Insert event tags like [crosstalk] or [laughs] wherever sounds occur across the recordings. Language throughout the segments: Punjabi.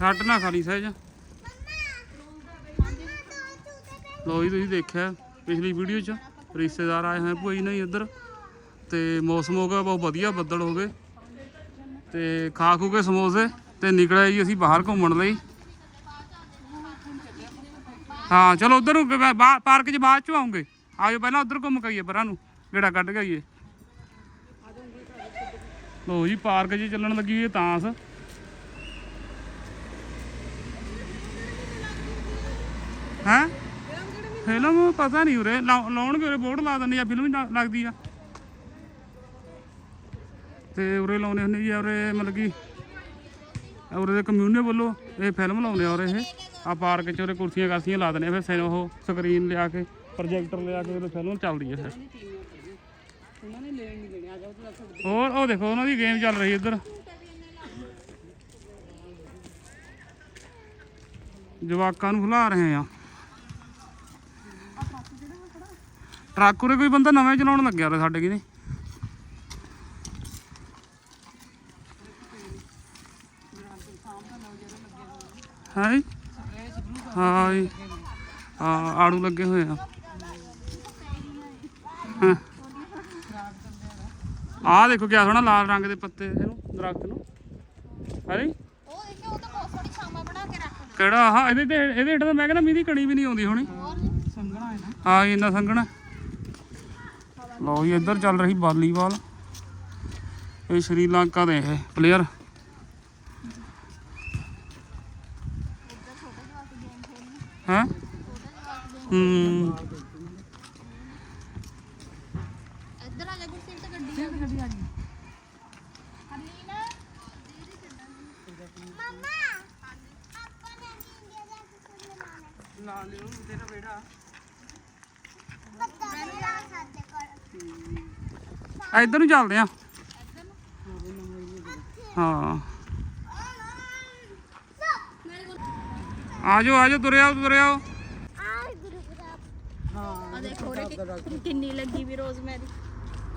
ਛੱਡ ਨਾ ਖਾਲੀ ਸਹਿਜ। ਲੋ ਜੀ, ਤੁਸੀਂ ਦੇਖਿਆ ਪਿਛਲੀ ਵੀਡੀਓ 'ਚ ਰਿਸ਼ਤੇਦਾਰ ਆਏ ਹੋਏ ਭੂਈ ਨਹੀਂ ਇੱਧਰ। ਤੇ ਮੌਸਮ ਹੋ ਗਿਆ ਬਹੁਤ ਵਧੀਆ, ਬੱਦਲ ਹੋ ਗਏ। ਤੇ ਖਾ ਖੂ ਕੇ ਸਮੋਸੇ ਤੇ ਨਿਕਲਿਆ ਜੀ ਅਸੀਂ ਬਾਹਰ ਘੁੰਮਣ ਲਈ। ਹਾਂ, ਚਲੋ ਉਧਰ ਨੂੰ ਬਾ- ਪਾਰਕ 'ਚ ਬਾਅਦ 'ਚ ਆਉਂਗੇ। ਆਜੋ ਪਹਿਲਾਂ ਉਧਰ ਘੁੰਮ ਕੇ ਆਈਏ, ਪਰਾਂ ਨੂੰ। ਗੇੜਾ ਕੱਢ ਕੇ ਆਈਏ। ਲੋ ਜੀ, ਪਾਰਕ 'ਚ ਚੱਲਣ ਲੱਗੀ ਹੋਈ ਤਾਂਸ ਹੈਂ? ਫਿਲਮ ਪਤਾ ਨਹੀਂ ਉਰੇ। ਲਾ- ਲਾਉਣਗੇ ਉਰੇ, ਬੋਰਡ ਲਾ ਦਿੰਦੇ ਆ ਫਿਲਮ ਹੀ ਲਾ- ਲੱਗਦੀ ਆ। ਤੇ ਉਰੇ ਲਾਉਣੇ ਹੁੰਦੇ ਜੀ ਉਰੇ, ਮਤਲਬ ਕਿ ਉਰੇ ਦੇ ਕਮਿਊਨੇ ਵੱਲੋਂ ਇਹ ਫਿਲਮ ਲਾਉਂਦੇ ਆ ਉਰੇ ਇਹ। ਆ ਪਾਰਕ 'ਚ ਉਰੇ ਕੁਰਸੀਆਂ ਕਾਸੀਆਂ ਲਾ ਦਿੰਦੇ ਆ ਫਿਰ ਸੈਨ ਉਹ ਸਕਰੀਨ ਲਿਆ ਕੇ ਪ੍ਰੋਜੈਕਟਰ ਲਿਆ ਕੇ ਉਰੇ ਫਿਲਮ ਚੱਲਦੀ ਆ ਫਿਰ। ਉਹਨਾਂ ਨੇ ਲੈਣ ਨਹੀਂ ਦੇਣੇ ਆ ਜਾਓ ਤੁਸੀਂ ਦੱਸੋ ਹੋਰ, ਉਹ ਦੇਖੋ, ਉਹਨਾਂ ਦੀ ਗੇਮ ਚੱਲ ਰਹੀ ਇੱਧਰ। ਜਵਾਕਾਂ ਨੂੰ ਖਿਲਾ ਰਹੇ ਆ। ਟਰੱਕ ਉਰੇ ਕੋਈ ਬੰਦਾ ਨਵੇਂ ਚਲਾਉਣ ਲੱਗਿਆ ਉਰੇ ਸਾਡੇ ਕਿਨੇ ਹਾਂ ਜੀ? ਹਾਂ ਜੀ। ਹਾਂ ਆੜੂ ਲੱਗੇ ਹੋਏ ਆ। ਆਹ ਦੇਖੋ ਕਿਆ ਸੋਹਣਾ ਲਾਲ ਰੰਗ ਦੇ ਪੱਤੇ ਇਹਨੂੰ ਦਰਖਤ ਨੂੰ। ਹੈ ਉਹ ਦੇਖਿਓ ਉਹ ਤਾਂ ਬਹੁਤ ਸੋਹਣੀ ਛਾਵਾਂ ਬਣਾ ਕੇ ਰੱਖਦਾ ਕਿਹੜਾ ਆਹ? ਇਹਦੇ ਤੇ ਇਹਦੇ ਹੇਠ ਤਾਂ ਮੈਂ ਕਹਿੰਦਾ ਮੀਂਹ ਦੀ ਕਣੀ ਵੀ ਨਹੀਂ ਆਉਂਦੀ ਹੋਣੀ। ਸੰਗਣਾ ਹੈ ਨਾ। ਹਾਂ ਜੀ, ਇੰਨਾ ਸੰਘਣਾ। ਲਓ ਜੀ ਇੱਧਰ ਚੱਲ ਰਹੀ ਵਾਲੀਬਾਲ। ਇਹ ਸ਼੍ਰੀਲੰਕਾ ਦੇ ਇਹ ਪਲੇਅਰ ਹੈ? ਹੂੰ ਇੱਧਰ ਆ ਜਾ ਗੁਰਸੀਰ ਤੇ ਗੱਡੀ ਆ ਗੱਡੀ ਆ ਗਈ ਹਰਲੀ ਨਾ ਮਮਾ ਆਪਾਂ ਨੇ ਇੰਡੀਆ ਦਾ ਕੁਝ ਲਾ ਲਿਓ ਤੇਰਾ ਬੇੜਾ ਪਤਾ ਨਹੀਂ ਆ ਸਾਡੇ ਕੋਲ ਆ ਇੱਧਰ ਨੂੰ ਚੱਲਦੇ ਆ। ਹਾਂ। ਆਜੋ ਆਜੋ ਤੁਰਿਆ ਤੁਰਿਆ ਆ ਦੇਖੋ ਰੇ ਕਿੰਨੀ ਲੱਗੀ ਵੀ ਰੋਜ਼ਮੈਰੀ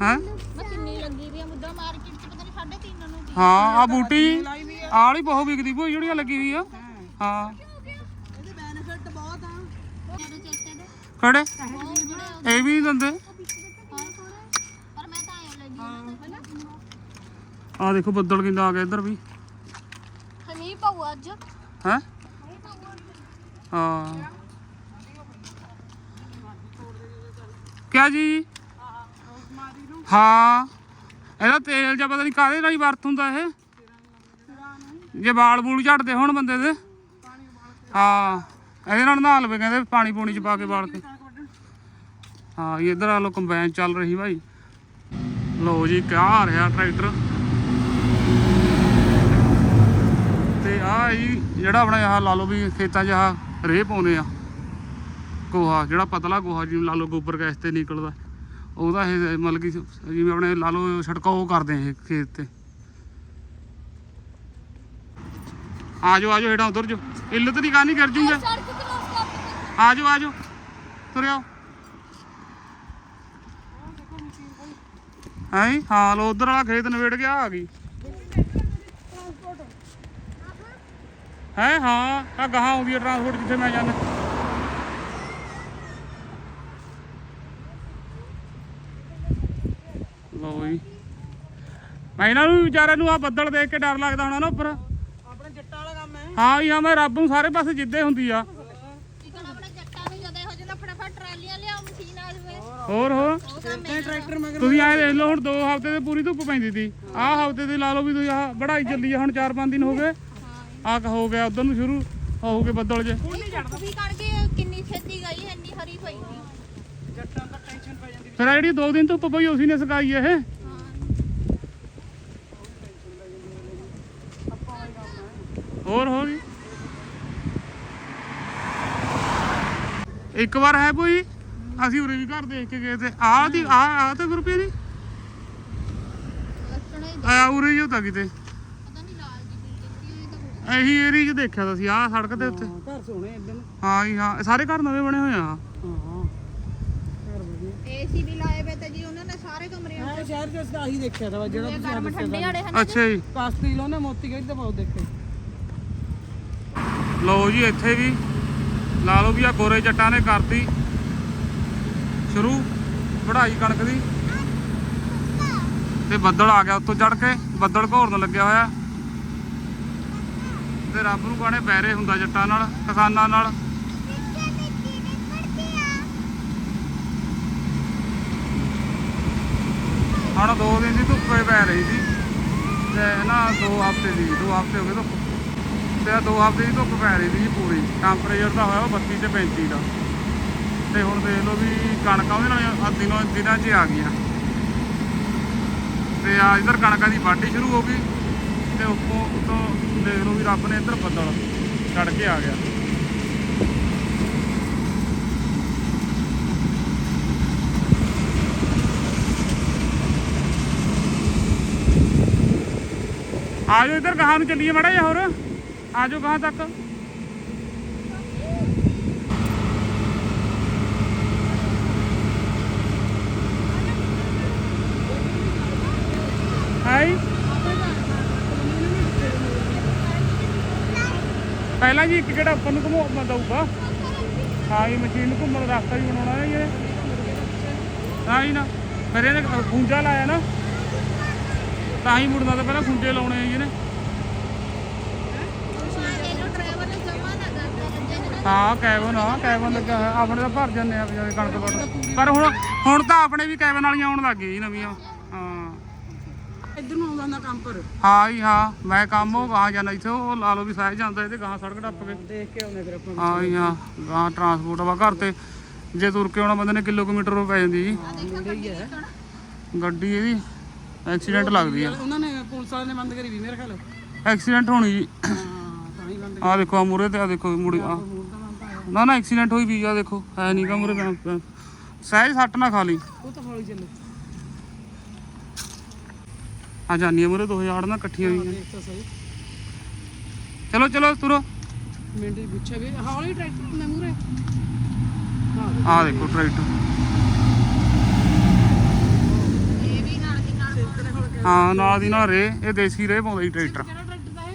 ਹੈਂ? ਮੈਂ ਕਿੰਨੀ ਲੱਗੀ ਵੀ ਆ ਮੁੱਦਾ ਮਾਰਕੀਟ ਚ ਪਤਾ ਨਹੀਂ 3.5 ਨੂੰ ਦੀ ਹਾਂ, ਆ ਬੂਟੀ ਆਲੀ ਬਹੁਤ ਵਿਕਦੀ ਭੂਈ ਜਿਹੜੀਆਂ ਲੱਗੀ ਹੋਈ ਆ। ਹਾਂ। ਇਹਦੇ ਬੈਨੀਫਿਟ ਬਹੁਤ ਆ ਜਿਹੜੇ ਇਹ ਵੀ ਦਿੰਦੇ ਹਾਂ ਥੋੜੇ ਪਰ ਮੈਂ ਤਾਂ ਆਇਆ ਲੱਗੀ ਹਨਾ ਆ ਦੇਖੋ ਬੱਦਲ ਕਿੰਨਾ ਆ ਗਿਆ ਇੱਧਰ ਵੀ। ਹਮੀ ਪਾਉ ਅੱਜ। ਹੈ? ਹਾਂ। ਕਿਆ ਜੀ? ਹਾਂ। ਇਹਦਾ ਤੇਲ ਜਾਂ ਪਤਾ ਨਹੀਂ ਕਾਹਦੇ ਨਾਲ ਹੀ ਵਰਤ ਹੁੰਦਾ ਇਹ। ਜੇ ਵਾਲ ਬੂਲ ਝੜਦੇ ਹੋਣ ਬੰਦੇ ਦੇ। ਹਾਂ। ਇਹਦੇ ਨਾਲ ਨਹਾ ਲਵੇ ਕਹਿੰਦੇ ਪਾਣੀ ਪੂਣੀ ਚ ਪਾ ਕੇ ਵਾਲ ਕੇ ਹਾਂ ਇਹ ਇਧਰ ਆ ਲੋ ਕੰਬਾਈਨ ਚੱਲ ਰਹੀ ਭਾਈ। ਲੋ ਜੀ ਕਿਆ ਆ ਰਿਹਾ ਟਰੈਕਟਰ। ਤੇ ਆ ਜੀ ਜਿਹੜਾ ਆਪਣਾ ਆਹ ਲਾ ਲਓ ਵੀ ਖੇਤਾਂ 'ਚ ਆਹ ਰੇਹ ਪਾਉਂਦੇ ਆ। ਗੋਹਾ ਜਿਹੜਾ ਪਤਲਾ ਗੋਹਾ ਜਿਵੇਂ ਲਾ ਲਓ ਗੋਬਰ ਗੈਸ ਤੇ ਨਿਕਲਦਾ। ਉਹਦਾ ਇਹ ਮਤਲਬ ਕਿ ਜਿਵੇਂ ਆਪਣੇ ਲਾ ਲਓ ਛੜਕਾਓ ਕਰਦੇ ਆ ਖੇਤ ਤੇ। ਆ ਜਾਓ ਆ ਜਾਓ ਹੇਠਾਂ ਉਧਰ ਜੋ ਇੱਲਤ ਦੀ ਕਾਨੀ ਕਰ ਜੂਗੇ ਸੜਕ ਤੇ ਨਾ ਸਟਾਪ ਆ। ਜਾਓ ਆ ਜਾਓ ਤੁਰਿਓ। ਹੈ ਹਾਂ ਲੋ ਉਧਰ ਵਾਲਾ ਖੇਤ ਨਵੇੜ ਗਿਆ ਆ ਗਈ। ਹੈ ਹਾਂ ਆ ਗਾਹਾਂ ਆਉਂਦੀ ਹੈ ਟਰਾਂਸਪੋਰਟ ਜਿੱਥੇ ਮੈਂ ਜਾਂਦਾ। ਲੋ ਜੀ। ਮੈਂ ਇਹਨਾਂ ਨੂੰ ਵਿਚਾਰਿਆਂ ਨੂੰ ਆ ਬੱਦਲ ਦੇਖ ਕੇ ਡਰ ਲੱਗਦਾ ਹੋਣਾ ਨਾ ਉੱਪਰ। ਆਪਣਾ ਜੱਟਾਂ ਵਾਲਾ ਕੰਮ ਹੈ। ਹਾਂ ਜੀ ਹਾਂ ਮੈਂ ਰੱਬ ਨੂੰ ਸਾਰੇ ਪਾਸੇ ਜਿੱਦੇ ਹੁੰਦੀ ਆ। ਹੋਰ ਹੋਰ। ਤੁਸੀਂ ਐ ਦੇਖ ਲਓ ਹੁਣ 2 ਹਫ਼ਤੇ ਤੇ ਪੂਰੀ ਧੁੱਪ ਪੈਂਦੀ ਸੀ। ਆਹ ਹਫ਼ਤੇ ਤੇ ਲਾ ਲਓ ਵੀ ਤੁਸੀਂ ਆਹ ਬੜਾਈ ਚੱਲੀ ਆ ਹੁਣ 4-5 ਦਿਨ ਹੋ ਗਏ। ਆਹ ਹੋ ਗਿਆ ਉਧਰ ਨੂੰ ਸ਼ੁਰੂ ਹੋ ਗਏ ਬੱਦਲ ਜੇ। ਧੁੱਪ ਵੀ ਕਣਕੇ ਕਿੰਨੀ ਛੇਤੀ ਗਈ ਇੰਨੀ ਹਰੀ ਪਈ ਸੀ। ਜੱਟਾਂ ਦਾ ਟੈਨਸ਼ਨ ਪੈ ਜਾਂਦੀ। ਫਿਰ ਆਹ ਜਿਹੜੀ 2 ਦਿਨ ਧੁੱਪ ਪਈ ਉਸੇ ਨੇ ਸਕਾਈ ਇਹ। ਹਾਂ ਹੋਰ ਹੋਰ ਜੀ। ਇੱਕ ਵਾਰ ਹੈ ਕੋਈ? ਅਸੀਂ ਉਰੇ ਵੀ ਘਰ ਦੇਖ ਕੇ ਗਏ ਤੇ। ਆਹ ਦੀ ਆਹ ਆਹ ਤਾਂ ਰੁਪਏ ਦੀ। ਹੀ ਆ ਉਰੇ ਹੀ ਹੁੰਦਾ ਕਿਤੇ ਪਤਾ ਨਹੀਂ ਲਾਲ ਜੀ ਬਿਲਡਿੰਗ ਸੀ ਇਹ ਏਰੀਆ 'ਚ ਦੇਖਿਆ ਤਾਂ ਸੀ ਆਹ ਸੜਕ ਦੇ ਉੱਤੇ। ਘਰ ਸੋਹਣੇ ਇਦਾਂ ਹਾਂ ਜੀ ਹਾਂ ਇਹ ਸਾਰੇ ਘਰ ਨਵੇਂ ਬਣੇ ਹੋਏ ਆ। ਹਾਂ ਘਰ ਵਧੀਆ। ਏਸੀ ਵੀ ਲਾਏ ਵੇ ਤੇ ਜੀ ਉਹਨਾਂ ਨੇ ਸਾਰੇ ਕਮਰਿਆਂ ਹਾਂ ਸ਼ਹਿਰ ਚ ਅਸੀਂ ਆਹੀ ਦੇਖਿਆ ਤਾਂ ਜਿਹੜਾ ਦੇ ਤੁਸੀਂ ਗਰਮ ਦੱਸਿਆ ਠੰਡੇ ਤਾਂ ਵਾਲੇ ਹਨ ਅੱਛਾ ਜੀ। ਕਾਸਤੀ ਲੋ ਨਾ ਮੋਤੀ ਗਈ ਤਾਂ ਬਹੁਤ ਦੇਖੇ। ਲਓ ਜੀ ਇੱਥੇ ਵੀ। ਲਾ ਲਓ ਵੀ ਆ ਗੋਰੇ ਜੱਟਾਂ ਨੇ ਕਰਤੀ। ਸ਼ੁਰੂ ਵਢਾਈ ਕਣਕ ਦੀ। ਤੇ ਬੱਦਲ ਆ ਗਿਆ ਉੱਤੋਂ ਚੜ ਕੇ ਬੱਦਲ ਘੋਰਨ ਲੱਗਿਆ ਹੋਇਆ। ਤੇ ਰੱਬ ਨੂੰ ਕਾਣੇ ਬੈਰੇ ਹੁੰਦਾ ਜੱਟਾਂ ਨਾਲ, ਕਿਸਾਨਾਂ ਨਾਲ। ਹੁਣ ਦੋ ਦਿਨ ਦੀ ਧੁੱਪ ਪੈ ਰਹੀ ਸੀ। ਤੇ ਨਾ ਦੋ ਹਫ਼ਤੇ ਦੀ, ਦੋ ਹਫ਼ਤੇ ਹੋ ਗਏ ਧੁੱਪ। ਤੇ ਦੋ ਹਫ਼ਤੇ ਦੀ ਧੁੱਪ ਪੈ ਰਹੀ ਸੀ ਪੂਰੀ। ਟੈਂਪਰੇਚਰ ਦਾ ਹੋਇਆ ਉਹ 32 ਤੇ 35 ਦਾ। ਤੇ ਹੁਣ ਦੇਖ ਲਓ ਵੀ ਕਣਕਾਂ ਉਹਦੇ ਨਾਲ ਆਹ ਦਿਨੋਂ ਦਿਨਾਂ 'ਚ ਹੀ ਆ ਗਈਆਂ। ਤੇ ਆ ਇਧਰ ਕਣਕਾਂ ਦੀ ਵਾਢੀ ਸ਼ੁਰੂ ਹੋ ਗਈ। ਤੇ ਉੱਪਰੋਂ ਉੱਤੋਂ ਦੇਖ ਲਓ ਵੀ ਰੱਬ ਨੇ ਇੱਧਰ ਬੱਦਲ ਚੜ ਕੇ ਆ ਗਿਆ। ਆ ਇੱਧਰ, ਗਾਹਾਂ ਨੂੰ ਚੱਲੀਏ ਮੜਾ ਜਿਹਾ ਹੋਰ। ਆ ਜਾਓ ਗਾਹਾਂ ਤੱਕ ਹਾਈ ਪਹਿਲਾਂ ਜੀ ਇੱਕ ਜਿਹੜਾ ਆਪਾਂ ਨੂੰ ਘੁਮਾਉਣਾ ਦਊਗਾ। ਹਾਂ ਇਹ ਮਸ਼ੀਨ ਘੁੰਮਣ ਦਾ ਰਸਤਾ ਵੀ ਬਣਾਉਣਾ ਹੈ ਇਹ ਹਾਂ ਜੀ ਨਾ, ਫਿਰ ਇਹਨੇ ਖੂੰਜਾ ਲਾਇਆ ਨਾ। ਤਾਂ ਹੀ ਮੁੜਨਾ ਤਾਂ ਪਹਿਲਾਂ ਖੁੰਝੇ ਲਾਉਣੇ ਆ ਜੀ ਇਹਨੇ। ਹਾਂ, ਕੈਬਨ ਆ ਕੈਬਨ ਲੱਗਾ ਹੋਇਆ। ਆਪਣੇ ਤਾਂ ਭਰ ਜਾਂਦੇ ਆ ਵਿਚਾਰੇ ਕਣਕ ਪਰ ਹੁਣ ਹੁਣ ਤਾਂ ਆਪਣੇ ਵੀ ਕੈਬਨ ਵਾਲੀਆਂ ਆਉਣ ਲੱਗ ਗਈਆਂ ਨਵੀਆਂ। ਹਾਂ ਕੰਮ ਪਰ। ਜੀ ਹਾਂ। ਮੈਂ ਕੰਮ ਉਹ ਗਾਂ ਜਾਣਾ ਇੱਥੇ ਉਹ ਲਾ ਲਓ ਵੀ ਸਹਿ ਜਾਂਦਾ ਇਹਦੇ ਗਾਂ ਸੜਕ ਟੱਪ ਕੇ। ਦੇਖ ਕੇ ਆਉਂਦੇ ਫਿਰ ਆਪਾਂ। ਹਾਂ ਜੀ ਹਾਂ। ਗਾਂ ਟਰਾਂਸਪੋਰਟ ਵਾ ਘਰ ਤੇ। ਜੇ ਤੁਰ ਕੇ ਆਉਣਾ ਬੰਦੇ ਨੇ ਕਿਲੋਮੀਟਰ ਪੈ ਜਾਂਦੀ ਜੀ। ਗੱਡੀ ਇਹਦੀ ਐਕਸੀਡੈਂਟ ਲੱਗਦੀ ਆ। ਉਹਨਾਂ ਨੇ ਪੁਲਿਸ ਵਾਲਿਆਂ ਨੇ ਬੰਦ ਕਰੀ ਵੀ ਮੇਰੇ ਖਿਆਲ। ਐਕਸੀਡੈਂਟ ਹੋਣੀ ਜੀ। ਹਾਂ ਤਾਂ ਹੀ ਬੰਦ ਆਹ ਦੇਖੋ ਆ ਮੂਰੇ ਤੇ ਆ ਦੇਖੋ ਮੁੜੀ ਆ ਨਾ ਨਾ ਐਕਸੀਡੈਂਟ ਹੋਈ ਵੀ ਆ ਦੇਖੋ। ਹੈ ਨਹੀਂ ਕਾ ਮੂਰੇ ਸਹਿਜ ਸੱਟ ਨਾ ਖਾ ਲਈ। ਉਹ ਤਾਂ ਹੌਲੀ ਚੱਲੇ। ਆ ਜਾਨੀਆਂ ਮੂਰੇ 2000 ਨਾ ਇਕੱਠੀਆਂ ਹੋਈਆਂ। ਦੇਖ ਤਾਂ ਸਹੀ। ਚਲੋ ਚਲੋ ਤੁਰੋ। ਮਿੰਟ ਹੀ ਪੁੱਛਿਆ ਵੀ ਹੌਲੀ ਟਰੈਕਟਰ ਹੁੰਦਾ ਮੂਰੇ ਆ ਦੇਖੋ। ਟਰੈਕਟਰ ਇਹ ਵੀ ਨਾਲ ਦੀ ਨਾਲ ਸਿੱਧੇ ਹੌਲੀ ਕੇ ਹਾਂ ਨਾਲ ਦੀ ਨਾਲ ਰੇ ਇਹ ਦੇਸੀ ਰੇ ਪਾਉਂਦਾ ਜੀ ਟਰੈਕਟਰ। ਕਿਹੜਾ ਟਰੈਕਟਰ ਦਾ ਹੈ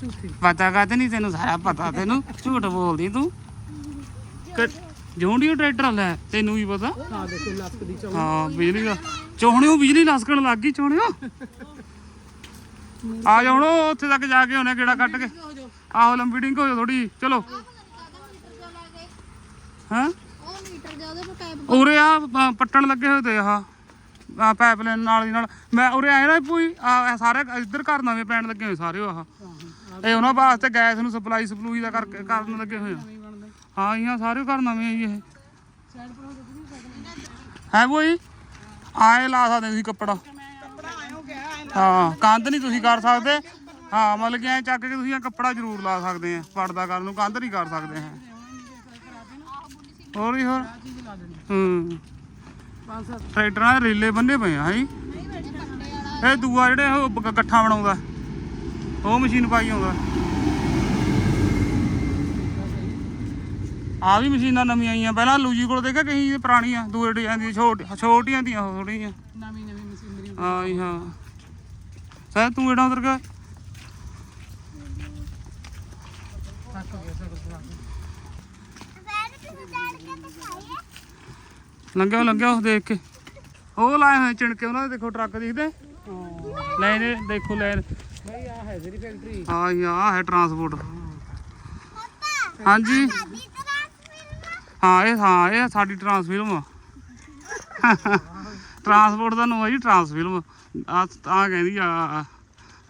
ਝੂਠੀ। ਪਤਾ ਕਾਤੇ ਨਹੀਂ ਤੈਨੂੰ ਸਾਰਾ ਪਤਾ ਤੈਨੂੰ। ਝੂਠ ਬੋਲਦੀ ਤੂੰ। ਜੋਂਡੀਓ ਟਰੈਕਟਰ ਲੈ ਤੈਨੂੰ ਵੀ ਪਤਾ। ਹਾਂ ਦੇਖੋ ਲੱਕ ਦੀ ਚੌਂ ਹਾਂ ਬਿਜਲੀ ਦਾ। ਚੋਹਣਿਓ ਬਿਜਲੀ ਲਸਕਣ ਲੱਗ ਗਈ ਚੋਹਣਿਓ। ਆ ਜਾ ਹੁਣ ਉਹ ਉੱਥੇ ਤੱਕ ਜਾ ਕੇ ਉਹਨੇ ਕਿਹੜਾ ਕੱਟ ਕੇ। ਆਹੋ ਲੰਬੀ ਡਿੰਗ ਹੋ ਜਾ ਥੋੜੀ ਚਲੋ। ਹਾਂ? ਉਹ ਮੀਟਰ ਦੇ ਉਹਦੇ ਪਰ ਟੈਪ ਉਰੇ ਆ ਪੱਟਣ ਲੱਗੇ ਹੋਏ ਤੇ ਆਹ ਆ ਪਾਈਪਲਾਈਨ ਨਾਲ ਦੀ ਨਾਲ। ਮੈਂ ਉਰੇ ਆਇਆ ਨਾ ਪੂਈ ਆ ਸਾਰੇ ਇੱਧਰ ਘਰ ਨਵੇਂ ਪੈਣ ਲੱਗੇ ਹੋਏ ਸਾਰੇ ਆਹ। ਇਹ ਉਹਨਾਂ ਵਾਸਤੇ ਗੈਸ ਨੂੰ ਸਪਲਾਈ ਸਪਲੂਈ ਦਾ ਕਰਕੇ ਕਰਨ ਲੱਗੇ ਹੋਏ ਆ। ਹਾਂ, ਇਹ ਸਾਰੇ ਘਰ ਨਵੇਂ ਆ ਜੀ ਇਹ। ਹੈ ਬੋਈ ਆਏ ਲਾ ਸਕਦੇ ਤੁਸੀਂ ਕੱਪੜਾ। ਹਾਂ, ਕੰਧ ਨਹੀਂ ਤੁਸੀਂ ਕਰ ਸਕਦੇ। ਹਾਂ, ਮਤਲਬ ਕਿ ਐ ਚੱਕ ਕੇ ਤੁਸੀਂ ਇਹ ਕੱਪੜਾ ਜ਼ਰੂਰ ਲਾ ਸਕਦੇ ਆ, ਪਰਦਾ ਕਰਨ ਨੂੰ, ਕੰਧ ਨਹੀਂ ਕਰ ਸਕਦੇ ਹੈ ਹੋਰ ਹੀ ਹੋਰ? ਹੂੰ। ਪੰਜ ਟਰੈਕਟਰਾਂ ਦੇ ਰੀਲੇ ਬੰਨੇ ਪਏ ਆ ਜੀ? ਇਹ ਦੂਆ ਜਿਹੜੇ ਉਹ ਗ- ਬਣਾਉਂਦਾ। ਉਹ ਮਸ਼ੀਨ ਪਾਈ ਆਉਂਦਾ। ਆ ਵੀ ਮਸ਼ੀਨਾਂ ਨਵੀਆਂ ਆਈਆਂ। ਪਹਿਲਾਂ ਲੂਜੀ ਕੋਲ ਦੇਖਿਆ ਕਹੀਂ ਇਹ ਪੁਰਾਣੀਆਂ ਦੂਏ ਡਿਜ਼ਾਈਨ ਦੀਆਂ ਛੋਟ ਛੋਟੀਆਂ ਦੀਆਂ ਥੋੜੀਆਂ ਨਵੀਂ ਨਵੀਂ ਮਸ਼ੀਨਰੀ ਹਾਂ ਜੀ ਹਾਂ। ਸਹਿ ਤੂੰ ਇਹਦਾ ਉਧਰ ਗਿਆ? ਥੱਕ ਗਿਆ ਸਭ ਕੁਝ ਲੰਘਿਆ ਲੰਘਿਆ ਉਹ ਦੇਖ ਕੇ। ਉਹ ਲਾਏ ਹੋਏ ਚਿਣਕੇ ਉਹਨਾਂ ਦੇ ਦੇਖੋ ਟਰੱਕ ਦਿਖਦੇ। ਲਾਈਨ ਦੇਖੋ ਲਾਈਨ। ਬਈ ਆ ਹੈ ਜਿਹੜੀ ਫੈਕਟਰੀ ਹਾਂ ਜੀ ਆਹ ਹੈ ਟਰਾਂਸਪੋਰਟ ਹਾਂਜੀ। ਹਾਂ, ਇਹ ਹਾਂ, ਇਹ ਸਾਡੀ ਟਰਾਂਸਫਿਲਮ ਆ ਟਰਾਂਸਪੋਰਟ ਦਾ ਨਾਮ ਹੈ ਜੀ ਟਰਾਂਸਫਿਲਮ ਆ ਤਾਂ ਕਹਿੰਦੀ ਆ,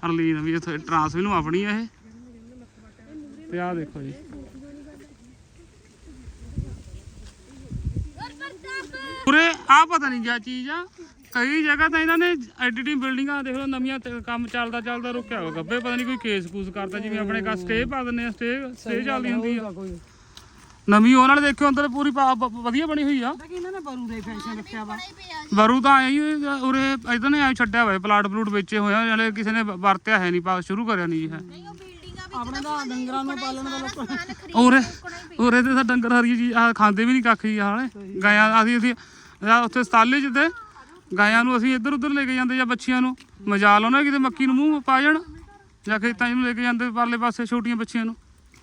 ਅਰਲੀਨ ਵੀ ਇੱਥੇ ਟਰਾਂਸਫਿਲਮ ਆਪਣੀ ਆ ਇਹ। ਤੇ ਆ ਦੇਖੋ ਜੀ। ਪੂਰੇ ਆ ਪਤਾ ਨਹੀਂ ਕਿਆ ਚੀਜ਼ ਆ। ਕਈ ਜਗ੍ਹਾ ਤਾਂ ਇਹਨਾਂ ਨੇ ਐਡੀਟਿੰਗ ਬਿਲਡਿੰਗਾਂ ਦੇਖ ਲਓ, ਨਵੀਆਂ ਕੰਮ ਚੱਲਦਾ ਚੱਲਦਾ ਰੁਕਿਆ ਹੋਇਆ। ਗੱਬੇ ਪਤਾ ਨਹੀਂ ਕੋਈ ਕੇਸ ਕੂਸ ਕਰਦਾ, ਜਿਵੇਂ ਆਪਣੇ ਕਾ ਸਟੇ ਪਾ ਦਿੰਦੇ ਆ ਸਟੇ ਸਟੇ ਚੱਲਦੀ ਹੁੰਦੀ ਆ। ਨਵੀਂ ਉਹਨਾਂ ਨੇ ਦੇਖਿਓ ਅੰਦਰ ਪੂਰੀ ਪਾ- ਬ- ਵਧੀਆ ਬਣੀ ਹੋਈ ਆ। ਤਾਂ ਕਿ ਇਹਨਾਂ ਨੇ ਬਰੂ ਦਾ ਫੈਸ਼ਨ ਰੱਖਿਆ ਵਾ। ਬਰੂ ਤਾਂ ਆਈ ਉਰੇ ਇਧਰ ਨੇ ਆਈ ਛੱਡਿਆ ਹੋਇਆ ਪਲਾਟ ਪਲੂਟ ਵੇਚੇ ਹੋਏ ਆ ਨਾਲੇ ਕਿਸੇ ਨੇ ਵਰਤਿਆ ਹੈ ਨਹੀਂ ਪਾ ਸ਼ੁਰੂ ਕਰਿਆ ਨਹੀਂ ਹੈ। ਉਹ ਬਿਲਡਿੰਗਾਂ ਆਪਣੇ ਤਾਂ ਡੰਗਰਾਂ ਨੂੰ ਪਾਲਣ ਵਾਲਾ ਕੋਈ- ਉਰੇ ਉਰੇ ਤੇ ਤਾਂ ਡੰਗਰ ਹਰੀ ਚੀਜ਼ ਆ ਖਾਂਦੇ ਵੀ ਨਹੀਂ ਕੱਖ ਜੀ ਹਾਲੇ ਗਾਇਆਂ ਅਸੀਂ ਅਸੀਂ ਜਾਂ ਉੱਥੇ ਸਤਾਲੇ ਚ ਤੇ ਗਾਇਆਂ ਨੂੰ ਅਸੀਂ ਇੱਧਰ ਉੱਧਰ ਲੈ ਕੇ ਜਾਂਦੇ ਜਾਂ ਬੱਚੀਆਂ ਨੂੰ। ਮਜਾਲ ਉਹਨਾਂ ਕਿਤੇ ਮੱਕੀ ਨੂੰ ਮੂੰਹ ਪਾ ਜਾਣ ਜਾਂ ਖੇਤਾਂ 'ਚ ਨੂੰ ਲੈ ਕੇ ਜਾਂਦੇ ਪਰਲੇ ਪਾਸੇ ਛੋਟੀਆਂ ਬੱਚੀਆਂ ਨੂੰ।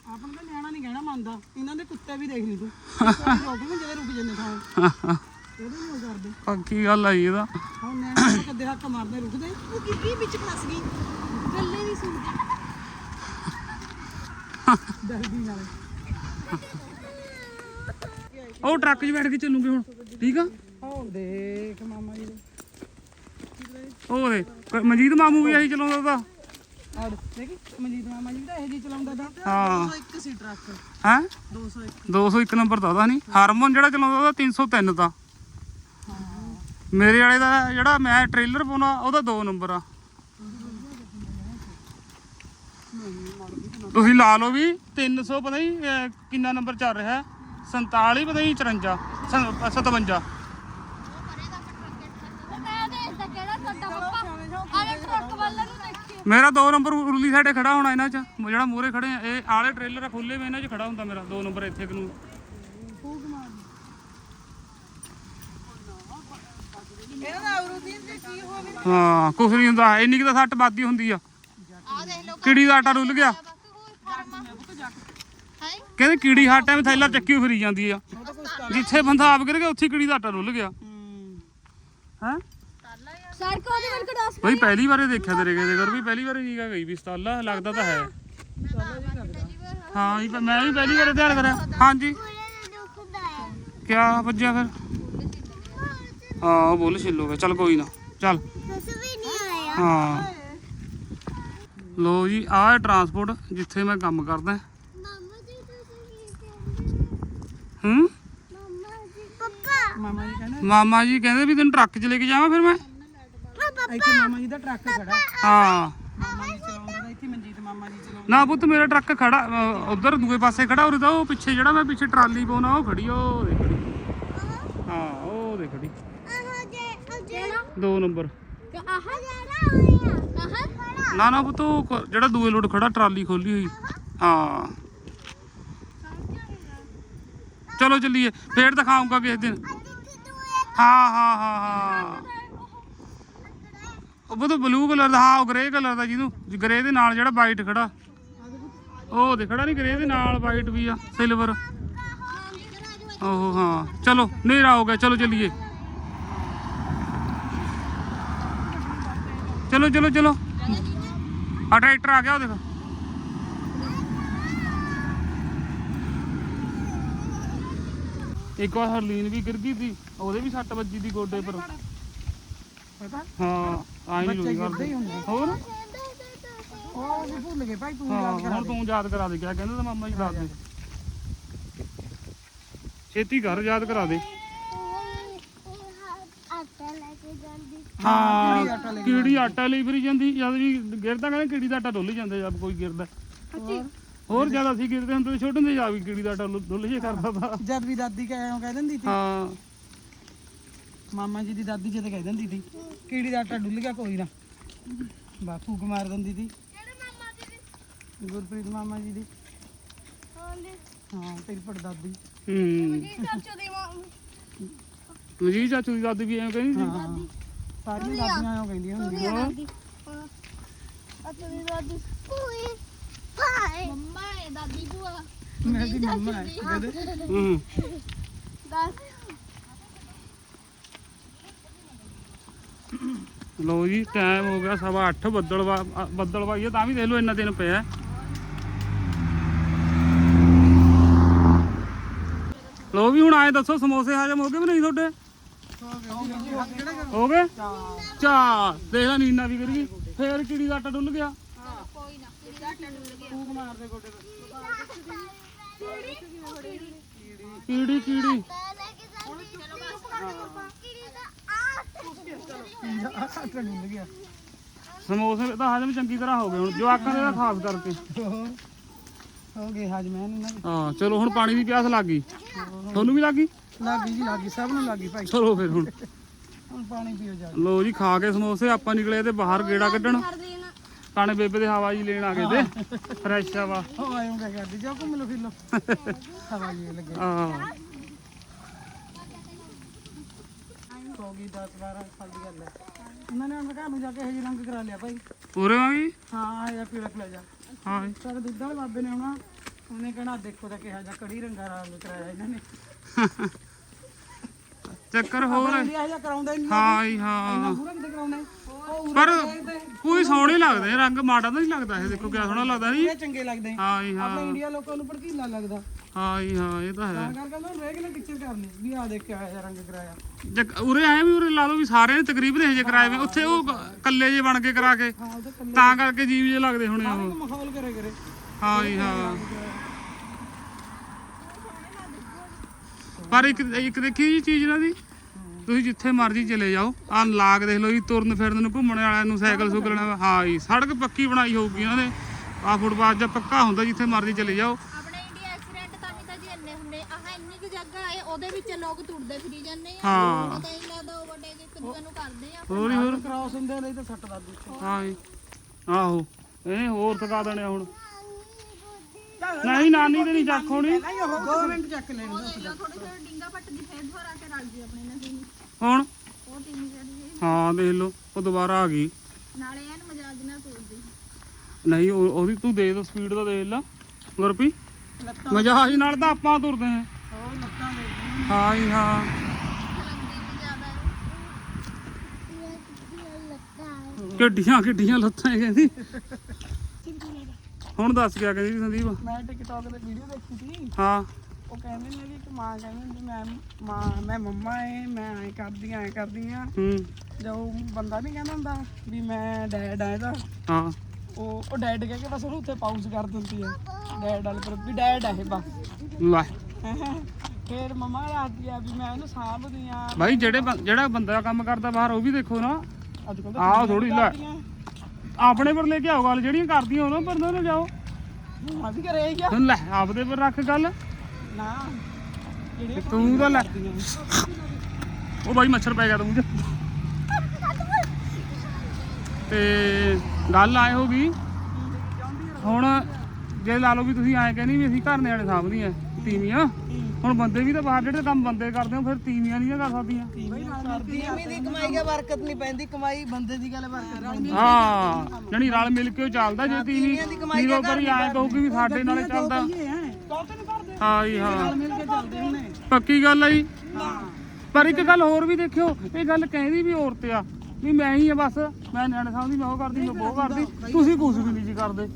ਆਪਣ ਤਾਂ ਨਿਆਣਾ ਨਹੀਂ ਕਹਿਣਾ ਮੰਨਦਾ ਇਹਨਾਂ ਦੇ ਕੁੱਤੇ ਵੀ ਦੇਖ ਲਈ ਤੂੰ। ਰੋਕ ਵੀ ਜਿਹੜੇ ਰੁਕ ਜਾਂਦੇ ਥਾਂ। ਇਹਦੇ ਕਰਦੇ। ਪੱਕੀ ਗੱਲ ਆਈ ਇਹਦਾ? ਹੁਣ ਨਿਆਣੇ ਤਾਂ ਕਦੇ ਹੱਕ ਮਾਰਦੇ ਰੁਕਦੇ। ਉਹ ਕਿੱਕੀ ਵਿੱਚ ਫਸ ਗਈ। ਗੱਲੇ ਵੀ ਸੁਣ ਡਰਦੀ ਨਾਲ। ਉਹ ਟਰੱਕ 'ਚ ਬੈਠ ਕੇ ਚੱਲੂਗੇ ਹੁਣ। ਠੀਕ ਆ? ਹੁਣ ਦੇਖ ਮਾਮਾ ਜੀ ਦੇ ਉਹ ਦੇ ਮਨਜੀਤ ਮਾਮੂ ਵੀ ਆਹੀ ਚਲਾਉਂਦਾ ਤਾਂ ਆੜ ਦੇਖੀ ਮਨਜੀਤ ਮਾਮਾ ਜੀ ਦਾ ਇਹ ਜੀ ਚਲਾਉਂਦਾ ਦਾ ਹਾਂ? 201 ਸੀ ਟਰੱਕ ਹੈ 201 201 ਨੰਬਰ ਦਾ ਉਹਦਾ ਨਹੀਂ ਹਾਰਮੋਨ ਜਿਹੜਾ ਚਲਾਉਂਦਾ ਉਹਦਾ 303 ਦਾ ਮੇਰੇ ਵਾਲੇ ਦਾ ਜਿਹੜਾ ਮੈਂ ਟ੍ਰੇਲਰ ਪਾਉਣਾ ਉਹਦਾ 2 ਨੰਬਰ ਆ। ਤੁਸੀਂ ਲਾ ਲਓ ਵੀ 300 ਪਤਾ ਨਹੀਂ ਕਿੰਨਾ ਨੰਬਰ ਚੱਲ ਰਿਹਾ। ਹੈ 47 ਪਤਾ ਨਹੀਂ 54 ਸੰ- 57 ਉਹ ਮੈਂ ਦੇਖਦਾ ਕਿਹੜਾ ਤੁਹਾਡਾ ਪੱਪਾ ਆਲੇ ਟਰੱਕ ਵਾਲਾ ਨੂੰ ਦੇਖੀ ਮੇਰਾ 2 ਨੰਬਰ ਉਰਲੀ ਸਾਈਡੇ ਖੜਾ ਹੋਣਾ ਇਹਨਾਂ 'ਚ। ਜਿਹੜਾ ਮੂਰੇ ਖੜੇ ਆ, ਇਹ ਆਲੇ ਟ੍ਰੇਲਰ ਖੁੱਲੇ ਵੇ ਇਹਨਾਂ 'ਚ ਖੜਾ ਹੁੰਦਾ ਮੇਰਾ 2 ਨੰਬਰ ਇੱਥੇ ਨੂੰ। ਹਾਂ, ਕੁਛ ਨਹੀਂ ਹੁੰਦਾ, ਇੰਨੀ ਕਿ ਤਾਂ ਸੱਟ ਵੱਧਦੀ ਹੁੰਦੀ ਆ। ਕੀੜੀ ਦਾ ਆਟਾ ਰੁੱਲ ਗਿਆ? ਕਹਿੰਦੇ ਕੀੜੀ ਹਰ ਟਾਈਮ ਥੈਲਾ ਚੱਕੀ ਹੋਈ ਫਿਰੀ ਜਾਂਦੀ ਆ। ਜਿੱਥੇ ਬੰਦਾ ਆਪ ਗਿਰ ਗਿਆ, ਉੱਥੇ ਕੀੜੀ ਦਾ ਆਟਾ ਰੁੱਲ ਗਿਆ। ਹੈ? ਸੜਕ ਉਹਦੇ ਵੱਲ ਕਡਾਸ ਬਈ ਪਹਿਲੀ ਵਾਰੇ ਦੇਖਿਆ ਤੇਰੇ ਦੇ ਘਰ ਵੀ ਪਹਿਲੀ ਵਾਰੇ ਨੀਗਾ ਗਈ ਵੀ ਸਤਾਲਾ ਲੱਗਦਾ ਤਾਂ ਹੈ। ਹਾਂ ਇਹ ਮੈਂ ਵੀ ਪਹਿਲੀ ਵਾਰੇ ਧਿਆਨ ਕਰਿਆ। ਹਾਂਜੀ। ਕਿਆ ਵੱਜਿਆ ਫਿਰ? ਹਾਂ ਉਹ ਬੋਲ ਛਿੱਲੋਗੇ ਚੱਲ ਕੋਈ ਨਾ ਚੱਲ। ਹਾਂ। ਲੋ ਜੀ ਆਹ ਹੈ ਟਰਾਂਸਪੋਰਟ ਜਿੱਥੇ ਮੈਂ ਕੰਮ ਕਰਦਾ। ਹੂੰ? ਮਾਮਾ ਜੀ ਕਹਿੰਦੇ ਮਾਮਾ ਜੀ ਕਹਿੰਦੇ ਵੀ ਤੈਨੂੰ ਟਰੱਕ 'ਚ ਲੈ ਕੇ ਜਾਵਾਂ ਫਿਰ ਮੈਂ? ਇੱਥੇ ਮਾਮਾ ਜੀ ਦਾ ਟਰੱਕ ਖੜਾ। ਹਾਂ। ਮਾਮਾ ਜੀ ਚਲਾਉਂਦਾ ਦਾ ਇੱਥੇ ਮਨਜੀਤ ਮਾਮਾ ਜੀ ਚਲਾਉਂਦਾ। ਨਾ ਪੁੱਤ ਮੇਰਾ ਟਰੱਕ ਖੜਾ ਉਧਰ ਦੂਏ ਪਾਸੇ ਖੜਾ ਉਰੇ ਤਾਂ ਉਹ ਪਿੱਛੇ ਜਿਹੜਾ ਮੈਂ ਪਿੱਛੇ ਟਰਾਲੀ ਪਾਉਣਾ ਉਹ ਖੜੀ ਉਹ ਦੇ ਖੜੀ। ਹਾਂ ਉਹ ਦੇ ਖੜੀ। ਦੋ ਨੰਬਰ। ਨਾ ਨਾ ਪੁੱਤ ਉਹ ਕ- ਜਿਹੜਾ ਦੂਏ ਲੋਟ ਖੜਾ ਟਰਾਲੀ ਖੋਲੀ ਹੋਈ। ਹਾਂ। ਚਲੋ ਚੱਲੀਏ ਫੇਰ ਦਿਖਾਉਂਗਾ ਕਿਸੇ ਦਿਨ। ਹਾਂ ਹਾਂ ਹਾਂ ਹਾਂ। ਉਹ ਬਤ ਬਲੂ ਕਲਰ ਦਾ ਹਾਂ ਉਹ ਗ੍ਰੇ ਕਲਰ ਦਾ ਜਿਹਨੂੰ ਗ੍ਰੇ ਦੇ ਨਾਲ ਜਿਹੜਾ ਵਾਈਟ ਖੜਾ। ਉਹ ਦੇ ਖੜਾ ਨਹੀਂ ਗ੍ਰੇ ਦੇ ਨਾਲ ਵਾਈਟ ਵੀ ਆ ਸਿਲਵਰ ਉਹ ਹਾਂ ਚਲੋ ਹਨੇਰਾ ਹੋ ਗਿਆ ਚਲੋ ਚੱਲੀਏ। ਚਲੋ ਚਲੋ ਚਲੋ। ਆ ਟਰੈਕਟਰ ਆ ਗਿਆ ਉਹ ਦੇਖੋ। ਇੱਕ ਵਾਰ ਹਰਲੀਨ ਵੀ ਗਿਰ ਗਈ ਸੀ ਉਹਦੇ ਵੀ ਸੱਟ ਵੱਜੀ ਦੀ ਗੋਡੇ ਪਰ। ਹਾਂ। ਆਈ ਨਹੀਂ ਰੋਈ ਗਿਰਦੇ ਕਰਦੇ ਹੀ ਹੁੰਦੇ ਹੋਰ ਉਹ ਵੀ ਭੁੱਲ ਗਏ ਭਾਈ ਤੂੰ ਹਾਂ ਯਾਦ ਕਰਾ ਹੁਣ ਤੂੰ ਯਾਦ ਕਰਾ ਦੇ ਕਿਆ ਕਹਿੰਦਾ ਤਾਂ ਮਾਮਾ ਜੀ ਦੱਸ ਦੇ ਛੇਤੀ ਘਰ ਯਾਦ ਕਰਾ ਦੇ। ਹਾਂ ਕੀੜੀ ਆਟਾ ਲਈ ਫਿਰੀ ਜਾਂਦੀ? ਜਦ ਵੀ ਗਿਰਦਾ ਕਹਿੰਦੇ ਕੀੜੀ ਦਾ ਆਟਾ ਡੁੱਲ ਜਾਂਦਾ ਜਦ ਕੋਈ ਗਿਰਦਾ। ਹੋਰ? ਜ਼ਿਆਦਾ ਸੀ ਗਿਰਦੇ ਹੁੰਦੇ ਛੋਟੇ ਹੁੰਦੇ ਜਾ ਵੀ ਕੀੜੀ ਦਾ ਆਟਾ ਡੁੱਲ- ਡੁੱਲ ਜੇ ਕਰਦਾ ਤਾ। ਜਦ ਵੀ ਦਾਦੀ ਕਹਿ ਕਹਿ ਦਿੰਦੀ ਸੀ। ਹਾਂ। ਮਾਮਾ ਜੀ ਦੀ ਦਾਦੀ ਜਦ ਕਹਿ ਦਿੰਦੀ ਸੀ। ਕੀੜੀ ਦਾ ਆਟਾ ਡੁੱਲ ਗਿਆ ਕੋਈ ਨਾ। ਬਾ ਫੂਕ ਮਾਰ ਦਿੰਦੀ ਸੀ ਗੁਰਪ੍ਰੀਤ ਮਾਮਾ ਜੀ ਦੀ। ਹਾਂ ਤੇਰੀ ਪੜਦਾਦੀ ਹੂੰ। ਚਾਚੂ ਦੀ ਮਾਂ। ਮਜੀਦ ਚਾਚੂ ਦੀ ਦਾਦੀ ਵੀ ਐਂ ਕਹਿੰਦੀ ਸੀ? ਹਾਂ ਸਾਰੀਆਂ ਦਾਦੀਆਂ ਉਹ ਕਹਿੰਦੀਆਂ ਹੁੰਦੀਆਂ। ਦਾਦੀ। ਅੱਛਾ ਦੀ ਦਾਦੀ। ਪੂਈ ਭਾਈ। ਮੰਮਾ ਹੈ ਦਾਦੀ ਭੂਆ। ਮੇਰੀ ਮੰਮਾ ਹੈ ਕਹਿੰਦੇ। ਹੂੰ। ਦੱਸ। ਲੋ ਜੀ ਟਾਈਮ ਹੋ ਗਿਆ ਸਵਾ 8 ਬੱਦਲ ਵਾ- ਬੱਦਲ ਵਾਈ ਆ ਤਾਂ ਵੀ ਦੇਖ ਲਓ ਇੰਨਾ ਦਿਨ ਪਿਆ। ਲੋ ਵੀ ਹੁਣ ਆਏ ਦੱਸੋ ਸਮੋਸੇ ਹਾਜਮ ਹੋ ਗਏ ਕਿ ਨਹੀਂ ਤੁਹਾਡੇ? ਹੋ ਗਏ? ਚਾ ਦੇਖ ਲੈ ਨੀਨਾ ਵੀ ਕਰੀ ਫੇਰ ਕੀੜੀ ਦਾ ਆਟਾ ਡੁੱਲ ਗਿਆ। ਕੋਈ ਨਾ ਫੂਕ ਮਾਰ ਦੇ ਗੋਡੇ ਕੀੜੀ ਕੀੜੀ ਡੁੱਲ ਗਿਆ ਸਮੋਸੇ ਤਾਂ ਹਾਜਮ ਚੰਗੀ ਤਰ੍ਹਾਂ ਹੋ ਗਏ ਹੁਣ ਜਵਾਕਾਂ ਦੇ ਤਾਂ ਖਾਸ ਕਰਕੇ। ਹੋਰ ਹੋ ਗਏ ਹਜਮੈਨ ਇਹਨਾਂ ਦੇ। ਹਾਂ ਚਲੋ ਹੁਣ ਪਾਣੀ ਦੀ ਪਿਆਸ ਲੱਗ ਗਈ। ਤੁਹਾਨੂੰ ਵੀ ਲੱਗ ਗਈ? ਲੱਗੀ ਜੀ ਲੱਗੀ ਸਭ ਨੂੰ ਲੱਗੀ ਭਾਈ। ਚਲੋ ਫਿਰ ਹੁਣ। ਹੁਣ ਪਾਣੀ ਪੀਓ ਜਾ ਲੋ ਜੀ ਖਾ ਕੇ ਸਮੋਸੇ ਆਪਾਂ ਨਿਕਲੇ ਤੇ ਬਾਹਰ ਗੇੜਾ ਕੱਢਣ। ਕਾਣੇ ਬੇਬੇ ਦੇ ਹਵਾ ਜੀ ਲੈਣ ਆ ਗਏ ਤੇ। ਫਰੈਸ਼ ਹਵਾ। ਹੋ ਆਇਓਗਾ ਕਰਦੀ ਜਾ ਘੁੰਮ ਲੋ ਫਿਰ ਲੋ [laughs] ਹਵਾ ਜੀ ਲੱਗੇ। ਆ ਹੋ ਗਈ 10 12 ਸਾਲ ਦੀ ਗੱਲ ਹੈ। ਉਹਨਾਂ ਨੇ ਆਪਣੇ ਘਰ ਨੂੰ ਜਾ ਕੇ ਇਹ ਜਿਹੇ ਰੰਗ ਕਰਾ ਲਿਆ ਭਾਈ। ਪੂਰੇ ਵਾਂਗੀ ਹਾਂ ਇਹ ਪੀਲਾ ਪੀਲਾ ਜਾ। ਹਾਂ ਜੀ। ਸਾਡੇ ਦੁੱਧ ਵਾਲੇ ਬਾਬੇ ਨੇ ਆਉਣਾ। ਉਹਨੇ ਕਹਿਣਾ ਦੇਖੋ ਤਾਂ ਕਿਹਾ ਜਾ ਕੜੀ ਰੰਗਾ ਰੰਗ ਕਰਾਇਆ ਇਹਨਾਂ ਨੇ। ਚੱਕਰ ਹੋਰ ਹੈ। ਇੰਡੀਆ ਜਿਹਾ ਕਰਾਉਂਦਾ ਹੀ ਨਹੀਂ ਹਾਂ ਜੀ ਹਾਂ। ਇੰਨਾ ਪੂਰਾ ਕਿਤੇ ਕਰਾਉਂਦੇ। ਉਹ ਪਰ ਕੋਈ ਸੋਹਣੇ ਲੱਗਦੇ ਰੰਗ ਮਾੜਾ ਤਾਂ ਨਹੀਂ ਲੱਗਦਾ ਇਹ ਦੇਖੋ ਕਿਆ ਸੋਹਣਾ ਲੱਗਦਾ ਇਹ ਚੰਗੇ ਲੱਗਦੇ ਹਾਂ ਜੀ ਆਪਣੇ ਇੰਡੀਆ ਲੋਕਾਂ ਨੂੰ ਭੜਕੀਲਾ ਲੱਗਦਾ। ਹਾਂ ਜੀ ਹਾਂ ਇਹ ਤਾਂ ਹੈ। ਤਾਂ ਕਰਕੇ ਉਹਨਾਂ ਰੇਗ ਨੇ ਟੀਚਰ ਕਰਨੀ ਵੀ ਆ ਦੇਖ ਕੇ ਆਇਆ ਜਾ ਰੰਗ ਕਰਾਇਆ। ਜੇ ਉਰੇ ਆਏ ਵੀ ਉਰੇ ਲਾ ਲਓ ਵੀ ਸਾਰਿਆਂ ਨੇ ਤਕਰੀਬਨ ਇਹ ਜੇ ਕਰਾਏ ਵੇ ਉੱਥੇ ਉਹ ਕ- ਕੱਲੇ ਜੇ ਬਣ ਕੇ ਕਰਾ ਕੇ ਹਾਂ ਉਹਦੇ ਕੱਲੇ ਤਾਂ ਕਰਕੇ ਜੀਵ ਜੇ ਲੱਗਦੇ ਹੋਣੇ ਉਹ। ਮਾਹੌਲ ਕਰੇ ਕਰੇ। ਹਾਂ ਜੀ ਹਾਂ। ਪਰ ਇੱਕ ਇੱਕ ਦੇਖੀ ਜੀ ਚੀਜ਼ ਨਾ ਦੀ? ਤੁਸੀਂ ਜਿੱਥੇ ਮਰਜ਼ੀ ਚਲੇ ਜਾਓ। ਆ ਲਾਗ ਦੇਖ ਲਓ ਜੀ ਤੁਰਨ ਫਿਰਨ ਨੂੰ ਘੁੰਮਣ ਵਾਲਿਆਂ ਨੂੰ ਸਾਈਕਲ ਸੁਕਲ ਨਾਲ ਹਾਂ ਜੀ ਸੜਕ ਪੱਕੀ ਬਣਾਈ ਹੋਊਗੀ ਇਹਨਾਂ ਨੇ। ਆ ਫੁੱਟਪਾਥ ਜਾਂ ਪੱਕਾ ਹੁੰਦਾ ਜਿੱਥੇ ਮਰਜ਼ੀ ਚਲੇ ਜਾਓ। ਆਪਣੇ ਇੰਡੀਆ ਐਕਸੀਡੈਂਟ ਤਾਂ ਨਹੀਂ ਤਾਂ ਜੀ ਇੰਨੇ ਹੁੰਦੇ। ਆਹ ਇੰਨੀ ਕੁ ਜਗ੍ਹਾ ਹੈ ਉਹਦੇ ਵਿੱਚ ਲੋਕ ਤੁਰਦੇ ਫਿਰੀ ਜਾਂਦੇ ਆ। ਹਾਂ। ਪਤਾ ਹੀ ਨਹੀਂ ਲੱਗਦਾ ਓਵਰਟੇਕ ਇੱਕ ਦੂਜੇ ਨੂੰ ਕਰਦੇ ਆ। ਹੋਰ ਹੀ ਹੋਰ? ਕ੍ਰਾਸ ਹੁੰਦੇ ਨਹੀਂ ਤਾਂ ਸੱਟ ਵੱਜਦੀ ਹਾਂ ਜੀ। ਆਹੋ। ਇਹ ਹੋਰ ਥਕਾ ਦੇਣੇ ਹੁਣ। ਨਹੀਂ ਨਾਨੀ ਤੇ ਨਹੀਂ ਚੱਕ ਹੋਣੀ। ਨਹੀਂ ਉਹ 2 ਮਿੰਟ ਚੱਕ ਲੈਣ ਦੋ ਥੋੜੀ ਥੋੜੀ ਡਿੰਗਾ ਪੱਟ ਦੀ ਫੇਰ ਦੁਬਾਰਾ ਆ ਕੇ ਰਲ ਜੀ ਆਪਣੇ ਨਾਲ ਜੀ ਹੁਣ ਉਹ ਟੀਮ ਜਿਹੜੀ ਹਾਂ ਦੇਖ ਲਓ ਉਹ ਦੁਬਾਰਾ ਆ ਗਈ। ਨਾਲੇ ਐਨ ਮਜਾਜ ਨਾਲ ਤੁਰਦੀ ਨਹੀਂ ਉਹ- ਉਹਦੀ ਤੂੰ ਦੇ ਦੋ ਸਪੀਡ ਦਾ ਦੇਖ ਲਾ ਗੁਰਪੀ ਲੱਤਾਂ ਮਜਾਜ ਨਾਲ ਤਾਂ ਆਪਾਂ ਤੁਰਦੇ ਹਾਂ। ਉਹ ਲੱਤਾਂ ਦੇ ਹਾਂ ਜੀ ਹਾਂ। ਹੈ। ਕਿੱਡੀਆਂ ਕਿੱਡੀਆਂ ਲੱਤਾਂ ਇਹ ਕਹਿੰਦੀ। ਹੁਣ ਦੱਸ ਗਿਆ ਕਹਿੰਦੀ ਸੰਦੀਪ? ਮੈਂ ਟਿਕਟੌਕ ਤੇ ਵੀਡੀਓ ਦੇਖੀ ਸੀ। ਹਾਂ। ਉਹ ਕਹਿੰਦੇ ਨੇ ਕਿ ਇੱਕ ਮਾਂ ਕਹਿੰਦੀ ਹੁੰਦੀ ਮੈਂ ਮਾਂ ਮੈਂ ਮੰਮਾ ਏ ਮੈਂ ਐ ਕਰਦੀ ਐ ਕਰਦੀ ਆ। ਹੂੰ। ਜੋ ਬੰਦਾ ਨਹੀਂ ਕਹਿੰਦਾ ਹੁੰਦਾ ਵੀ ਮੈਂ ਡੈਡ ਆ ਇਹਦਾ ਹਾਂ। ਉਹ ਉਹ ਡੈਡ ਕਹਿ ਕੇ ਬਸ ਉਹਨੂੰ ਉੱਥੇ ਪਾਊਜ਼ ਕਰ ਦਿੰਦੀ ਹੈ ਡੈਡ ਵਾਲੇ ਪਰ ਵੀ ਡੈਡ ਆ ਇਹ ਬਸ। ਲੈ। ਫਿਰ ਮਮਾ ਰਾਤੀ ਆ ਵੀ ਮੈਂ ਇਹਨੂੰ ਸਾਂਭਦੀ ਆ। ਭਾਈ ਜਿਹੜੇ ਬੰ- ਜਿਹੜਾ ਬੰਦਾ ਕੰਮ ਕਰਦਾ ਬਾਹਰ ਉਹ ਵੀ ਦੇਖੋ ਨਾ। ਅੱਜ ਕੱਲ ਆਹ ਥੋੜੀ ਲੈ। ਆਪਣੇ ਪਰ ਲੈ ਕੇ ਆਓ ਗੱਲ ਜਿਹੜੀਆਂ ਕਰਦੀਆਂ ਉਹਨਾਂ ਪਰ ਨਾ ਜਾਓ। ਮੈਂ ਵੀ ਕਰੇ ਗਿਆ ਲੈ ਆਪਦੇ ਪਰ ਰੱਖ ਗੱਲ। ਨਾ ਤੂੰ ਤਾਂ ਲੈ। ਉਹ ਬਾਈ ਮੱਛਰ ਪੈ ਗਿਆ ਤੂੰ। ਤੇ ਗੱਲ ਆਏ ਹੋ ਗਈ। ਹੁਣ ਜੇ ਲਾ ਲਓ ਵੀ ਤੁਸੀਂ ਐਂ ਕਹਿੰਦੇ ਵੀ ਅਸੀਂ ਘਰ ਨਿਆਣੇ ਸਾਂਭਦੀਆਂ ਤੀਵੀਆਂ। ਹੁਣ ਬੰਦੇ ਵੀ ਤਾਂ ਬਾਹਰ ਜਿਹੜੇ ਕੰਮ ਬੰਦੇ ਕਰਦੇ ਹੋ ਫਿਰ ਤੀਵੀਆਂ ਨਹੀਂ ਕਰ ਸਕਦੀਆਂ ਤੀਵੀਂ ਦੀ ਕਮਾਈ ਦਾ ਬਰਕਤ ਨਹੀਂ ਪੈਂਦੀ ਕਮਾਈ ਬੰਦੇ ਦੀ ਗੱਲ ਬਰਕਤ ਪੈਂਦੀ। ਹਾਂ ਜਣੀ ਰਲ ਮਿਲ ਕੇ ਚੱਲਦਾ ਜੇ ਤੀਵੀਂ। ਨੀਰੋ ਪਰ ਐਂ ਕਹੂਗੀ ਵੀ ਸਾਡੇ ਨਾਲੇ ਚੱਲਦਾ। ਹੈ ਜੀ ਹਾਂ। ਪੱਕੀ ਗੱਲ ਆ ਜੀ। ਪਰ ਇੱਕ ਗੱਲ ਹੋਰ ਵੀ ਦੇਖਿਓ ਇਹ ਗੱਲ ਕਹਿੰਦੀ ਵੀ ਔਰਤ ਆ ਵੀ ਮੈਂ ਹੀ ਆ ਬਸ। ਮੈਂ ਨਿਆਣੇ ਸਾਹਮਣੇ ਮੈਂ ਉਹ ਕਰਦੀ ਮੈਂ ਉਹ ਕਰਦੀ। ਤੁਸੀਂ ਕੁਝ ਵੀ ਨਹੀਂ ਜੀ ਕਰਦੇ।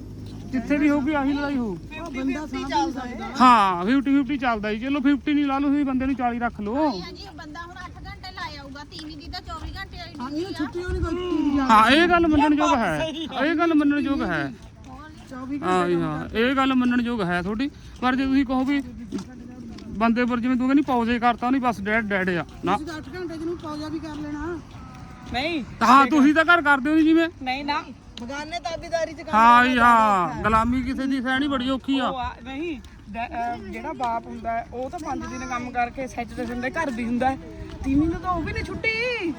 ਜਿੱਥੇ ਵੀ ਹੋਊਗੀ ਆਹੀ ਲੜਾਈ ਹੋਊ। ਬੰਦਾ ਹੈ ਹਾਂ 50 50 ਚੱਲਦਾ ਜੀ। ਚਲੋ 50 ਨਹੀਂ ਲਾ ਲਓ ਤੁਸੀਂ ਬੰਦੇ ਨੂੰ 40 ਰੱਖ ਲਓ। ਜੀ ਬੰਦਾ ਹੁਣ 8 ਘੰਟੇ ਲਾਇਆ ਆਊਗਾ ਤੀਵੀਂ ਦੀ ਤਾਂ 24 ਘੰਟੇ ਵਾਲੀ ਹਾਂ ਇਹ ਛੁੱਟੀ ਹੋਣੀ ਕੋਈ ਹਾਂ ਇਹ ਗੱਲ ਮੰਨਣ ਯੋਗ ਹੈ। ਇਹ ਗੱਲ ਮੰਨਣ ਯੋਗ ਹੈ। 24 ਹਾਂ ਜੀ ਹਾਂ। ਇਹ ਗੱਲ ਮੰਨਣ ਯੋਗ ਹੈ ਤੁਹਾਡੀ। ਪਰ ਜੇ ਤੁਸੀਂ ਕਹੋ ਵੀ ਬੰਦੇ ਪਰ ਜਿਵੇਂ ਤੂੰ ਕਹਿੰਦੀ ਪੌਜ਼ੇ ਕਰਤਾ ਨਹੀਂ ਬਸ ਡੈਡ ਡੈਡ ਆ। ਨਾ। ਤੁਸੀਂ 8 ਘੰਟੇ ਜਿਹਨੂੰ ਪੌਜਾ ਵੀ ਕਰ ਲੈਣਾ। ਨਹੀਂ। ਹਾਂ ਤੁਸੀਂ ਤਾਂ ਘਰ ਕਰਦੇ ਹੋ ਜਿਵੇਂ। ਨਹੀਂ ਨਾ। ਬਗਾਨੇ ਤਾਬੀਦਾਰੀ ਚ ਹਾਂ ਜੀ ਹਾਂ। ਗੁਲਾਮੀ ਕਿਸੇ ਦੀ ਸਹਿਣੀ ਬੜੀ ਔਖੀ ਆ। ਉਹ ਨਹੀਂ ਡੈ- ਅਹ ਜਿਹੜਾ ਬਾਪ ਹੁੰਦਾ ਹੈ, ਉਹ ਤਾਂ 5 ਦਿਨ ਕੰਮ ਕਰਕੇ ਸੈਚਰਡੇ ਸੰਡੇ ਘਰ ਵੀ ਹੁੰਦਾ ਹੈ। ਤੀਵੀਂ ਨੂੰ ਤਾਂ ਉਹ ਵੀ ਨਹੀਂ ਛੁੱਟੀ।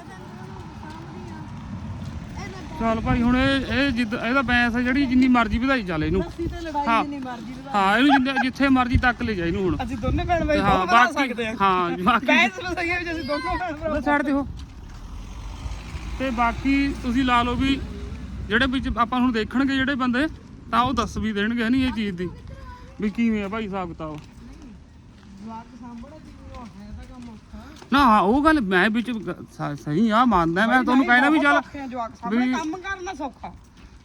ਚੱਲ ਭਾਈ ਹੁਣ ਇਹ ਇਹ ਜਿੱਦ ਇਹਦਾ ਬੈਂਸ ਆ ਜਿਹੜੀ ਜਿੰਨੀ ਮਰਜ਼ੀ ਵਧਾਈ ਚੱਲ ਇਹਨੂੰ। ਅਸੀਂ ਤੇ ਲੜਾਈ ਹਾਂ। ਮਰਜ਼ੀ ਇਹਨੂੰ ਜਿੰਨੇ- ਜਿੱਥੇ ਮਰਜ਼ੀ ਤੱਕ ਲੈ ਜਾ ਇਹਨੂੰ ਹੁਣ। ਅਸੀਂ ਦੋਨੇ ਭੈਣ ਭਾਈ ਹਾਂ ਬਹੁਤ ਬਣਾ ਬਾਕੀ ਸਕਦੇ ਹਾਂ। ਹਾਂ ਬਾਕੀ ਬੈਂਸ ਨੂੰ ਸਹੀ ਹੈ ਵੀ ਅਸੀਂ ਦੋਨੋਂ ਭੈਣ ਭਰਾ ਸਾਈਡ ਤੇ ਹੋ। ਤੇ ਬਾਕੀ ਤੁਸੀਂ ਲਾ ਲਓ ਵੀ ਜਿਹੜੇ ਵਿੱਚ ਆਪਾਂ ਹੁਣ ਦੇਖਣਗੇ ਜਿਹੜੇ ਬੰਦੇ ਤਾਂ ਉਹ ਦੱਸ ਵੀ ਦੇਣਗੇ ਨਹੀਂ ਇਹ ਚੀਜ਼ ਦੀ। ਵੀ ਕਿਵੇਂ ਆ ਭਾਈ ਹਿਸਾਬ ਕਿਤਾਬ? ਨਾ ਹਾਂ ਉਹ ਗੱਲ ਮੈਂ ਵਿੱਚ ਸ- ਸਹੀ ਆ ਮੰਨਦਾ ਮੈਂ ਤੁਹਾਨੂੰ ਕਹਿਣਾ ਵੀ ਚੱਲ ਔਖੇ ਆ ਜਵਾਕ ਸਾਹਮਣੇ ਵੀ- ਕੰਮ ਕਰਨਾ ਸੌਖਾ।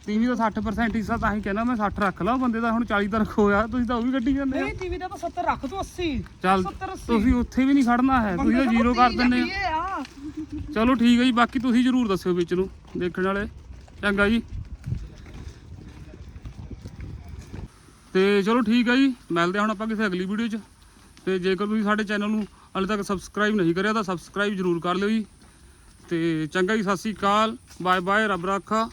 ਟੀਵੀ ਦਾ 60% ਹਿੱਸਾ ਤਾਂ ਹੀ ਕਹਿੰਦਾ ਮੈਂ 60 ਰੱਖ ਲਾ ਬੰਦੇ ਦਾ ਹੁਣ 40 ਤਾਂ ਰੱਖੋ ਯਾਰ ਤੁਸੀਂ ਤਾਂ ਉਹ ਵੀ ਕੱਢੀ ਜਾਂਦੇ ਆ। ਨਹੀਂ ਟੀਵੀ ਦਾ ਤਾਂ 70 ਰੱਖ ਤੂੰ 80 ਚੱਲ 70 80 ਤੁਸੀਂ ਉੱਥੇ ਵੀ ਨਹੀਂ ਖੜਨਾ ਹੈ ਤੁਸੀਂ ਤਾਂ ਜ਼ੀਰੋ ਕਰ ਦਿੰਦੇ ਆ। ਚਲੋ ਠੀਕ ਹੈ ਜੀ ਬਾਕੀ ਤੁਸੀਂ ਜਰੂਰ ਦੱਸਿਓ ਵਿੱਚ ਨੂੰ ਦੇਖਣ ਵਾਲੇ। ਚੰਗਾ ਜੀ। ਤੇ ਚਲੋ ਠੀਕ ਹੈ ਜੀ, ਮਿਲਦੇ ਹਾਂ ਹੁਣ ਆਪਾਂ ਕਿਸੇ ਅਗਲੀ ਵੀਡੀਓ 'ਚ। ਤੇ ਜੇਕਰ ਤੁਸੀਂ ਸਾਡੇ ਚੈਨਲ ਨੂੰ ਹਾਲੇ ਤੱਕ ਸਬਸਕ੍ਰਾਈਬ ਨਹੀਂ ਕਰਿਆ ਤਾਂ ਸਬਸਕ੍ਰਾਈਬ ਜਰੂਰ ਕਰ ਲਿਓ ਜੀ। ਤੇ ਚੰਗਾ ਜੀ, ਸਤਿ ਸ੍ਰੀ ਅਕਾਲ। ਬਾਏ ਬਾਏ ਰੱਬ ਰਾਖਾ।